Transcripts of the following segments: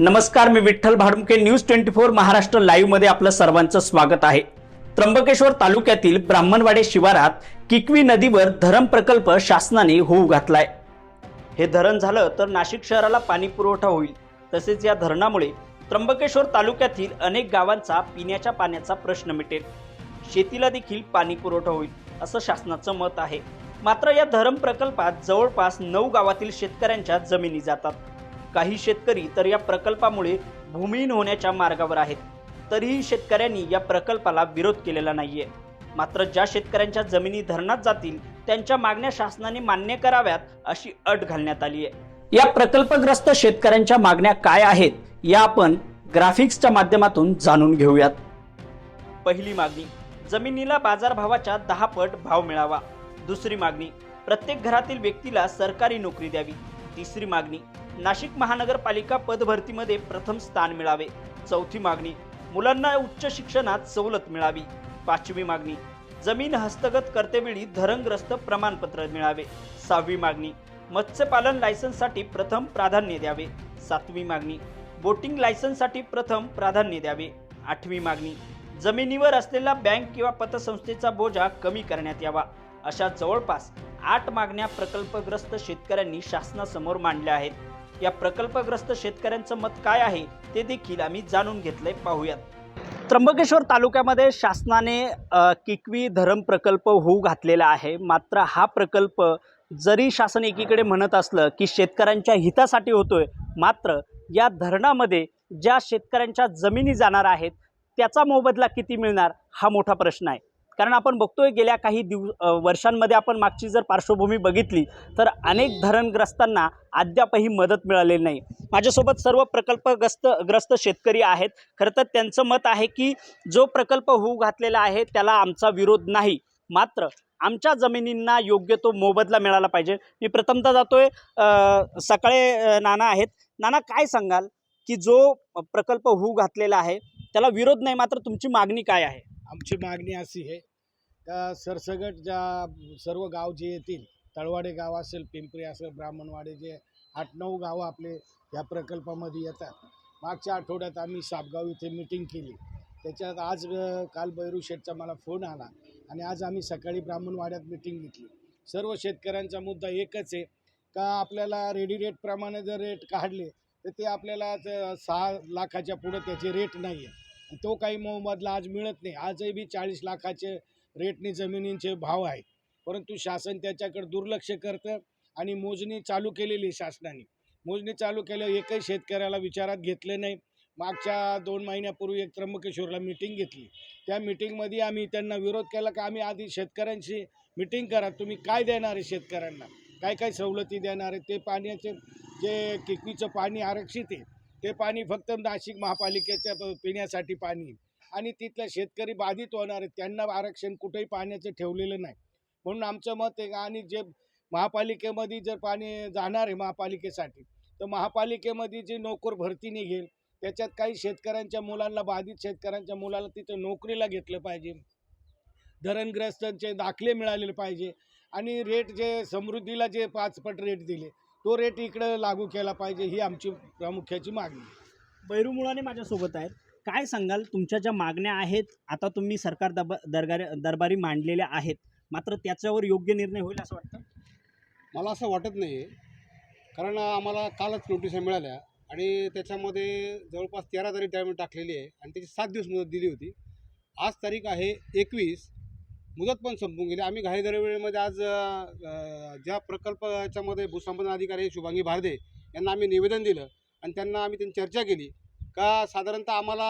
नमस्कार मी Vitthal Bhadumke news twenty four Maharashtra लाईव्हमध्ये आपलं सर्वांचं स्वागत आहे. त्र्यंबकेश्वर तालुक्यातील ब्राह्मणवाडे शिवारात किकवी नदीवर धरण प्रकल्प शासनाने होऊ घातलाय. हे धरण झालं तर नाशिक शहराला पाणी पुरवठा होईल. तसेच या धरणामुळे त्र्यंबकेश्वर तालुक्यातील अनेक गावांचा पिण्याच्या पाण्याचा प्रश्न मिटेल. शेतीला देखील पाणी पुरवठा होईल असं शासनाचं मत आहे. मात्र या धरण प्रकल्पात जवळपास नऊ गावातील शेतकऱ्यांच्या जमिनी जातात. काही शेतकरी तर या प्रकल्पामुळे भूमिहीन होण्याच्या मार्गावर आहेत. तरीही शेतकऱ्यांनी या प्रकल्पाला विरोध केलेला नाहीये. मात्र ज्या शेतकऱ्यांच्या जमिनी धरणात जातील त्यांच्या मागण्या शासनाने मान्य कराव्यात अशी अट घालण्यात आली आहे. या प्रकल्पग्रस्त शेतकऱ्यांच्या मागण्या काय आहेत या आपण ग्राफिक्सच्या माध्यमातून जाणून घेऊयात. पहिली मागणी जमिनीला बाजारभावाच्या दहा पट भाव मिळावा. दुसरी मागणी प्रत्येक घरातील व्यक्तीला सरकारी नोकरी द्यावी. तिसरी मागणी नाशिक महानगरपालिका पदभरतीमध्ये प्रथम स्थान मिळावे. चौथी मागणी मुलांना उच्च शिक्षणात सवलत मिळावी. पाचवी मागणी जमीन हस्तगत करतेवेळी धरणग्रस्त प्रमाणपत्र मिळावे. सहावी मागणी मत्स्यपालन लायसन्ससाठी प्रथम प्राधान्य द्यावे. सातवी मागणी बोटिंग लायसन्ससाठी प्रथम प्राधान्य द्यावे. आठवी मागणी जमिनीवर असलेला बँक किंवा पतसंस्थेचा बोजा कमी करण्यात यावा. अशा जवळपास आठ मागण्या प्रकल्पग्रस्त शेतकऱ्यांनी शासनासमोर मांडल्या आहेत. या प्रकल्पग्रस्त शेतकऱ्यांचं मत काय आहे ते देखील आम्ही जाणून घेतलंय पाहूयात. त्र्यंबकेश्वर तालुक्यामध्ये शासनाने किकवी धरण प्रकल्प होऊ घातलेला आहे. मात्र हा प्रकल्प जरी शासन एकीकडे म्हणत असलं की शेतकऱ्यांच्या हितासाठी होतोय मात्र या धरणामध्ये ज्या शेतकऱ्यांच्या जमिनी जाणार आहेत त्याचा मोबदला किती मिळणार हा मोठा प्रश्न आहे. कारण आपण बघतोय गेल्या काही दिव वर्षांमध्ये आपण मागची जर पार्श्वभूमी बघितली तर अनेक धरणग्रस्तांना अद्यापही मदत मिळालेली नाही. माझ्यासोबत सर्व प्रकल्पग्रस्त ग्रस्त शेतकरी आहेत. खरं तर त्यांचं मत आहे की जो प्रकल्प होऊ घातलेला आहे त्याला आमचा विरोध नाही. मात्र आमच्या जमिनींना योग्य तो मोबदला मिळाला पाहिजे. मी प्रथमतः जातोय अ, सकाळे नाना आहेत. नाना काय सांगाल की जो प्रकल्प होऊ घातलेला आहे त्याला विरोध नाही मात्र तुमची मागणी काय आहे? आमची मागणी अशी आहे त्या सरसगट ज्या सर्व गाव जे येतील तळवाडे गाव असेल पिंपरी असेल ब्राह्मणवाडे जे आठ नऊ गावं आपले या प्रकल्पामध्ये येतात. मागच्या आठवड्यात आम्ही सापगाव इथे मिटिंग केली. त्याच्यात आज काल बैरू शेठचा मला फोन आला आणि आज आम्ही सकाळी ब्राह्मणवाड्यात मिटिंग घेतली. सर्व शेतकऱ्यांचा मुद्दा एकच आहे का आपल्याला रेडी रेटप्रमाणे जर रेट काढले तर ते आपल्याला सहा लाखाच्या पुढं त्याचे रेट नाही आहे तो काही मोबदला आज मिळत नाही. आजही बी चाळीस लाखाचे रेटने जमिनींचे भाव आहेत. परंतु शासन त्याच्याकडे दुर्लक्ष करतं आणि मोजणी चालू केलेली आहे शासनाने. मोजणी चालू केल्यावर एकही शेतकऱ्याला विचारात घेतले नाही. मागच्या दोन महिन्यापूर्वी एक त्र्यंबकेश्वरला मिटिंग घेतली. त्या मिटिंगमध्ये आम्ही त्यांना विरोध केला का आम्ही आधी शेतकऱ्यांशी मिटिंग करा. तुम्ही काय देणार आहे शेतकऱ्यांना? काय काय सवलती देणार आहे? ते पाण्याचे जे किकवीचं पाणी आरक्षित आहे ते पाणी फक्त नाशिक महापालिकेच्या प- पिण्यासाठी पाणी आहे. आणि तिथल्या शेतकरी बाधित होणार आहेत. त्यांना आरक्षण कुठेही पाण्याचं ठेवलेलं नाही. म्हणून आमचं मत आहे का आणि जे महापालिकेमध्ये जर पाणी जाणार आहे महापालिकेसाठी तर महापालिकेमध्ये जी नोकर भरती निघेल त्याच्यात काही शेतकऱ्यांच्या मुलांना बाधित शेतकऱ्यांच्या मुलाला तिथं नोकरीला घेतलं पाहिजे. धरणग्रस्तांचे दाखले मिळालेले पाहिजे आणि रेट जे समृद्धीला जे पाचपट रेट दिले तो रेट इकडं लागू केला पाहिजे ही आमची प्रामुख्याची मागणी आहे. बैरू मुळाने माझ्यासोबत आहेत. काय सांगाल? तुमच्या ज्या मागण्या आहेत आता तुम्ही सरकार दबा दरबारी दरबारी मांडलेल्या आहेत. मात्र त्याच्यावर योग्य निर्णय होईल असं वाटतं? मला असं वाटत नाही आहे कारण आम्हाला कालच नोटिसा मिळाल्या आणि त्याच्यामध्ये जवळपास तेरा तारीख टाईम टाकलेली आहे आणि त्याची सात दिवस मुदत दिली होती. आज तारीख आहे एकवीस. मुदत पण संपून गेली. आम्ही घाई वेळेमध्ये आज ज्या प्रकल्पाच्यामध्ये भूसंपादन अधिकारी शुभांगी भारदे यांना आम्ही निवेदन दिलं आणि त्यांना आम्ही त्यांनी चर्चा केली. का साधारणतः आम्हाला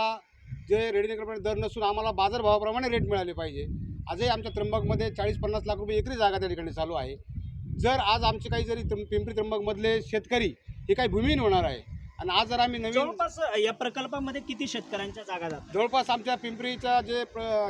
जे रेडीनेकडे दर नसून आम्हाला बाजारभावाप्रमाणे रेट मिळाले पाहिजे. आजही आमच्या त्र्यंबकमध्ये चाळीस पन्नास लाख रुपये एकरी जागा त्या ठिकाणी चालू आहे. जर आज आमचे काही जरी पिंपरी त्र्यंबकमधले शेतकरी हे काही भूमिहीन होणार आहे आणि आज जर आम्ही नवीन जवळपास या प्रकल्पामध्ये किती शेतकऱ्यांच्या जागा जातात? जवळपास आमच्या पिंपरीच्या जे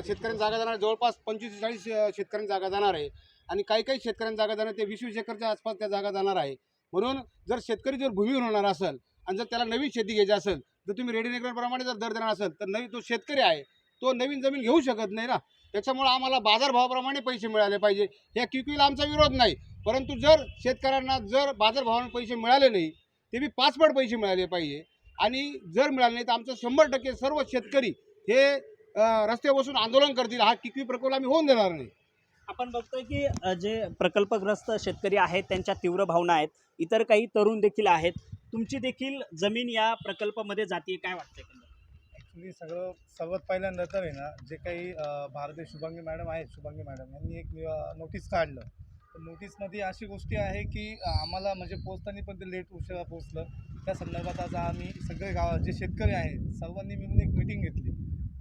शेतकऱ्यांची जागा जाणार जवळपास पंचवीस चाळीस शेतकऱ्यांची जागा जाणार आहे. आणि काही काही शेतकऱ्यांची जागा जाणार ते वीस वीस एकरच्या आसपास त्या जागा जाणार आहे. म्हणून जर शेतकरी जर भूमिहीन होणार असेल आणि जर त्याला नवीन शेती घ्यायची असेल जर तुम्ही रेडीनेकडप्रमाणे जर दर देणार असेल तर नवीन तो शेतकरी आहे तो नवीन जमीन घेऊ शकत नाही ना. त्याच्यामुळे आम्हाला बाजारभावाप्रमाणे पैसे मिळाले पाहिजे. या किकवीला आमचा विरोध नाही. परंतु जर शेतकऱ्यांना जर बाजारभावाने पैसे मिळाले नाही ते बी पाचपट पैसे मिळाले पाहिजे. आणि जर मिळाले नाही तर आमचं शंभर टक्के सर्व शेतकरी हे रस्ते बसून आंदोलन करतील. हा किकवी प्रकल्प आम्ही होऊन देणार नाही. आपण बघतोय की जे प्रकल्पग्रस्त शेतकरी आहेत त्यांच्या तीव्र भावना आहेत. इतर काही तरुण देखील आहेत. तुमची देखील जमीन या प्रकल्पामध्ये जाते काय वाटतंय ॲक्च्युली सगळं सर्वात पहिल्यांदा तर आहे ना जे काही भारतीय शुभांगी मॅडम आहेत शुभांगी मॅडम यांनी एक नोटीस काढलं. तर नोटीसमध्ये अशी गोष्टी आहे की आम्हाला म्हणजे पोचताना पण ते लेट उशिरा पोचलं त्या संदर्भात आज आम्ही सगळे गाव जे शेतकरी आहेत सर्वांनी मिळून एक मिटिंग घेतली.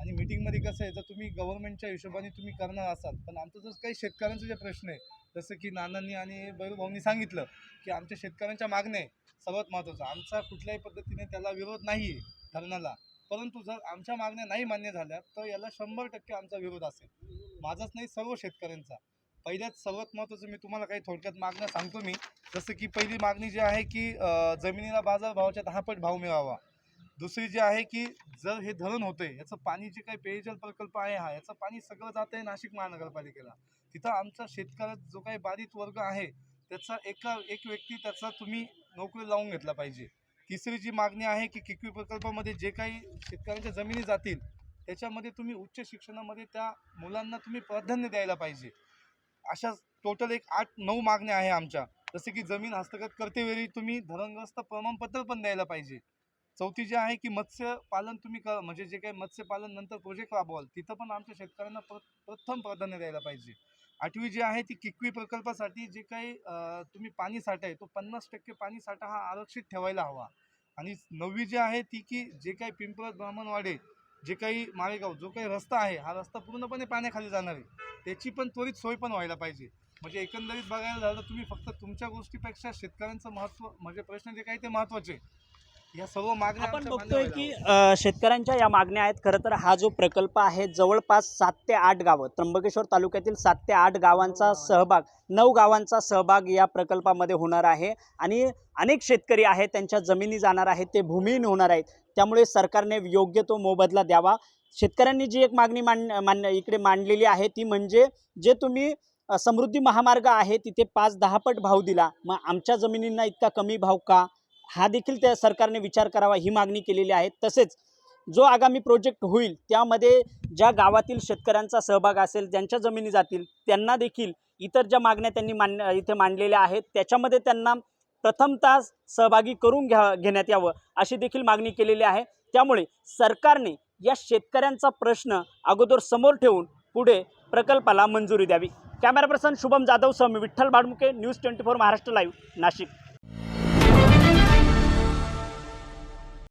आणि मिटिंगमध्ये कसं आहे जर तुम्ही गव्हर्नमेंटच्या हिशोबाने तुम्ही करणार असाल. पण आमचं जसं काही शेतकऱ्यांचे जे प्रश्न आहे जसं की नानांनी आणि बैरूभाऊंनी सांगितलं की आमच्या शेतकऱ्यांच्या मागण्या आहे सर्वात महत्त्वाचं. आमचा कुठल्याही पद्धतीने त्याला विरोध नाही आहे धरणाला. परंतु जर आमच्या मागण्या नाही मान्य झाल्या तर याला शंभर टक्के आमचा विरोध असेल. माझाच नाही सर्व शेतकऱ्यांचा. पहिल्यात सर्वात महत्त्वाचं मी तुम्हाला काही थोडक्यात मागण्या सांगतो मी. जसं की पहिली मागणी जी आहे की जमिनीला बाजारभावाच्या दहापट भाव मिळावा. दुसरी जी आहे की जर हे धरण होतंय याचं पाणी जे काही पेयजल प्रकल्प आहे हा याचं पाणी सगळं जात आहे नाशिक महानगरपालिकेला. तिथं आमचा शेतकऱ्यात जो काही बाधित वर्ग आहे त्याचा एका एक व्यक्ती त्याचा तुम्ही नोकरी लावून घेतला पाहिजे. तिसरी जी मागणी आहे की किकवी प्रकल्पामध्ये जे काही शेतकऱ्यांच्या जमिनी जातील त्याच्यामध्ये तुम्ही उच्च शिक्षणामध्ये त्या मुलांना तुम्ही प्राधान्य द्यायला पाहिजे. अशा टोटल एक आठ नऊ मागण्या आहे आमच्या. जसे की जमीन हस्तगत करतेवेळी तुम्ही धरणग्रस्त प्रमाणपत्र पण द्यायला पाहिजे. चौथी जी आहे की मत्स्यपालन तुम्ही क म्हणजे जे काही मत्स्यपालन नंतर प्रोजेक्ट राबवाल तिथं पण आमच्या शेतकऱ्यांना प्र प्रथम प्राधान्य द्यायला पाहिजे. आठवी जी आहे ती किकवी प्रकल्पासाठी जे काही तुम्ही पाणी साठा आहे तो पन्नास टक्के पाणी साठा हा आरक्षित ठेवायला हवा. आणि नववी जी आहे ती की जे काही पिंपळत ब्राह्मणवाडे जे काही माळेगाव जो काही रस्ता आहे हा रस्ता पूर्णपणे पाण्याखाली जाणार आहे. त्याची पण त्वरित सोय पण व्हायला पाहिजे. म्हणजे एकंदरीत बघायला झालं तुम्ही फक्त तुमच्या गोष्टीपेक्षा शेतकऱ्यांचं महत्त्व म्हणजे प्रश्न जे काही ते महत्त्वाचे या सर्व मागण्या आपण आमच्या मान्य बघतोय व्हायला की अ, शेतकऱ्यांच्या या मागण्या आहेत. खरं तर हा जो प्रकल्प आहे जवळपास सात ते आठ गावं त्र्यंबकेश्वर तालुक्यातील सात ते आठ गावांचा सहभाग नऊ गावांचा सहभाग या प्रकल्पामध्ये होणार आहे. आणि अनेक शेतकरी आहेत त्यांच्या जमिनी जाणार आहेत ते भूमिहीन होणार आहेत. त्यामुळे सरकारने योग्य तो मोबदला द्यावा. शेतकऱ्यांनी जी एक मागणी मान मान इकडे मांडलेली आहे ती म्हणजे जे तुम्ही अ, समृद्धी महामार्ग आहे तिथे पाच दहा पट भाव दिला. मग आमच्या जमिनींना इतका कमी भाव का? हा देखील त्या सरकारने विचार करावा ही मागणी केलेली आहे. तसेच जो आगामी प्रोजेक्ट होईल त्यामध्ये ज्या गावातील शेतकऱ्यांचा सहभाग असेल ज्यांच्या जमिनी जातील त्यांना देखील इतर ज्या मागण्या त्यांनी मान इथे मांडलेल्या आहेत त्याच्यामध्ये त्यांना प्रथमतः सहभागी करून घ्या घेण्यात यावं अशी देखील मागणी केलेली आहे. त्यामुळे सरकारने या शेतकऱ्यांचा प्रश्न अगोदर समोर ठेवून पुढे प्रकल्पाला मंजुरी द्यावी. कॅमेरा पर्सन शुभम जाधव सह Vitthal Badmuke news twenty four Maharashtra live Nashik.